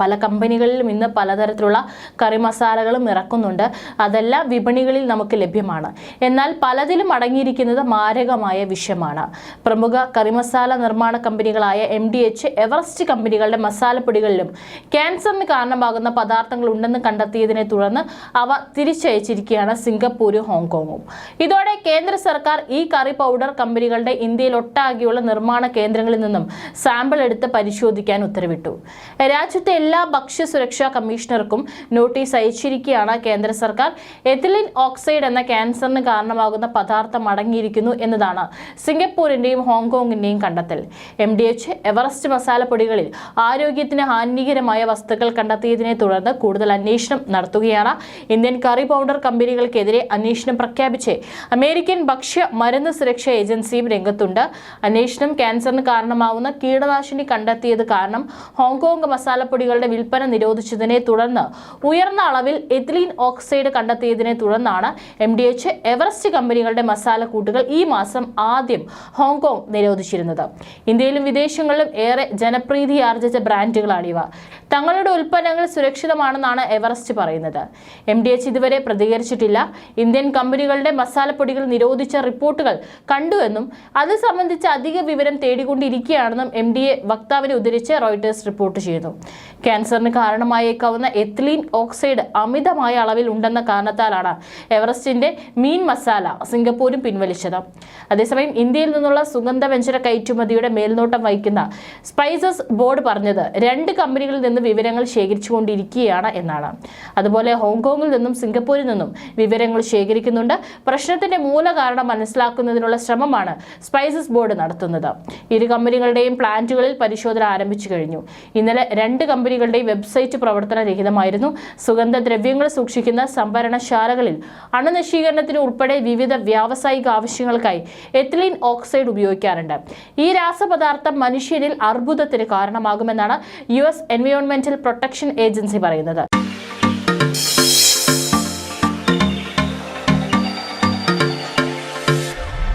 പല കമ്പനികളിലും ഇന്ന് പലതരത്തിലുള്ള കറി മസാലകളും ഇറക്കുന്നുണ്ട്. അതെല്ലാം വിപണികളിൽ നമുക്ക് ലഭ്യമാണ്. എന്നാൽ പലതിലും അടങ്ങിയിരിക്കുന്നത് മാരകമായ വിഷമാണ് പ്രമുഖ കറിമസാല നിർമ്മാണ കമ്പനികളായ എം ഡി എച്ച് എവറസ്റ്റ് കമ്പനികളുടെ മസാലപ്പൊടികളിലും ക്യാൻസറിന് കാരണമാകുന്ന പദാർത്ഥങ്ങൾ ഉണ്ടെന്ന് കണ്ടെത്തിയതിനെ തുടർന്ന് അവ തിരിച്ചയച്ചിരിക്കുകയാണ് സിംഗപ്പൂരും ഹോങ്കോങ്ങും. ഇതോടെ കേന്ദ്ര സർക്കാർ ഈ കറി പൗഡർ കമ്പനികളുടെ ഇന്ത്യയിൽ ഒട്ടാകെയുള്ള നിർമ്മാണ കേന്ദ്രങ്ങളിൽ നിന്നും സാമ്പിൾ എടുത്ത് പരിശോധിക്കാൻ ഉത്തരവിട്ടു. രാജ്യത്തെ എല്ലാ ഭക്ഷ്യ സുരക്ഷാ കമ്മീഷണർക്കും നോട്ടീസ് അയച്ചിരിക്കുകയാണ് കേന്ദ്ര സർക്കാർ. എഥിലിൻ ഓക്സൈഡ് എന്ന ക്യാൻസറിന് കാരണമാകുന്ന പദാർത്ഥം അടങ്ങിയിരിക്കുന്നു എന്നതാണ് സിംഗപ്പൂരിന്റെയും ഹോങ്കോങ്ങിന്റെയും കണ്ടെത്തൽ. എം ഡി എച്ച് എവറസ്റ്റ് മസാലപ്പൊടികളിൽ ആരോഗ്യത്തിന് ഹാനികരമായ വസ്തുക്കൾ കണ്ടെത്തിയതിനെ തുടർന്ന് കൂടുതൽ അന്വേഷണം നടത്തുകയാണ്. ഇന്ത്യൻ കറി പൗഡർ കമ്പനികൾക്കെതിരെ അന്വേഷണം പ്രഖ്യാപിച്ച് അമേരിക്കൻ ഭക്ഷ്യ മരുന്ന് സുരക്ഷാ ഏജൻസിയും രംഗത്തുണ്ട്. അന്വേഷണം ക്യാൻസറിന് കാരണമാവുന്ന കീടനാശിനി കണ്ടെത്തിയത് കാരണം ഹോങ്കോങ് മസാലപ്പൊടികളുടെ വിൽപ്പന നിരോധിച്ചതിനെ തുടർന്ന് ഉയർന്ന അളവിൽ എഥിലീൻ ഓക്സൈഡ് കണ്ടെത്തിയതിനെ തുടർന്നാണ് എം ഡി എച്ച് എവറസ്റ്റ് കമ്പനികളുടെ മസാലക്കൂട്ടുകൾ ഈ മാസം ആദ്യം ഹോങ്കോങ് നിരോധിച്ചിരുന്നത്. ഇന്ത്യയിലും വിദേശങ്ങളിലും ഏറെ ജനപ്രീതി ആർജിച്ച ബ്രാൻഡുകളാണ് ഇവ. തങ്ങളുടെ ഉൽപ്പന്നങ്ങൾ സുരക്ഷിതമാണെന്നാണ് എവറസ്റ്റ് പറയുന്നത്. എം ഡി എച്ച് ഇതുവരെ പ്രതികരിച്ചിട്ടില്ല. ഇന്ത്യൻ കമ്പനികളുടെ മസാലപ്പൊടികൾ നിരോധിച്ച റിപ്പോർട്ടുകൾ കണ്ടുവെന്നും അത് സംബന്ധിച്ച് അധിക വിവരം തേടിക്കൊണ്ടിരിക്കുകയാണെന്നും എം ഡി എ വക്താവിനെ ഉദ്ധരിച്ച് റോയിട്ടേഴ്സ് റിപ്പോർട്ട് ചെയ്യുന്നു. ക്യാൻസറിന് കാരണമായേക്കാവുന്ന എത്ലീൻ ഓക്സൈഡ് അമിതമായ അളവിൽ ഉണ്ടെന്ന കാരണത്താലാണ് എവറസ്റ്റിന്റെ മീൻ മസാല സിംഗപ്പൂരും പിൻവലിച്ചത്. അതേസമയം ഇന്ത്യയിൽ നിന്നുള്ള സുഗന്ധവ്യഞ്ജന കയറ്റുമതിയുടെ മേൽനോട്ടം വഹിക്കുന്ന സ്പൈസസ് ബോർഡ് പറഞ്ഞത് രണ്ട് കമ്പനികളിൽ നിന്ന് വിവരങ്ങൾ ശേഖരിച്ചുകൊണ്ടിരിക്കുകയാണ് എന്നാണ്. അതുപോലെ ഹോങ്കോങ്ങിൽ നിന്നും സിംഗപ്പൂരിൽ നിന്നും വിവരങ്ങൾ ശേഖരിക്കുന്നുണ്ട്. പ്രശ്നത്തിന്റെ മൂലകാരണം മനസ്സിലാക്കുന്നതിനുള്ള ശ്രമമാണ് സ്പൈസസ് ബോർഡ് നടത്തുന്നത്. ഇരു കമ്പനികളുടെയും പ്ലാന്റുകളിൽ പരിശോധന ആരംഭിച്ചു കഴിഞ്ഞു. ഇന്നലെ രണ്ട് കമ്പനികളുടെയും വെബ്സൈറ്റ് പ്രവർത്തനരഹിതമായിരുന്നു. സുഗന്ധദ്രവ്യങ്ങൾ സൂക്ഷിക്കുന്ന സംഭരണശാലകളിൽ അണുനശീകരണത്തിന് ഉൾപ്പെടെ വിവിധ വ്യാവസായിക ആവശ്യങ്ങൾക്കായി എത്തിലീൻ ഓക്സൈഡ് ഉപയോഗിക്കാറുണ്ട്. ഈ രാസപദാർത്ഥം മനുഷ്യരിൽ അർബുദത്തിന് കാരണമാകുമെന്നാണ് യു എസ് എൻവയോൺമെന്റൽ പ്രൊട്ടക്ഷൻ ഏജൻസി പറയുന്നത്.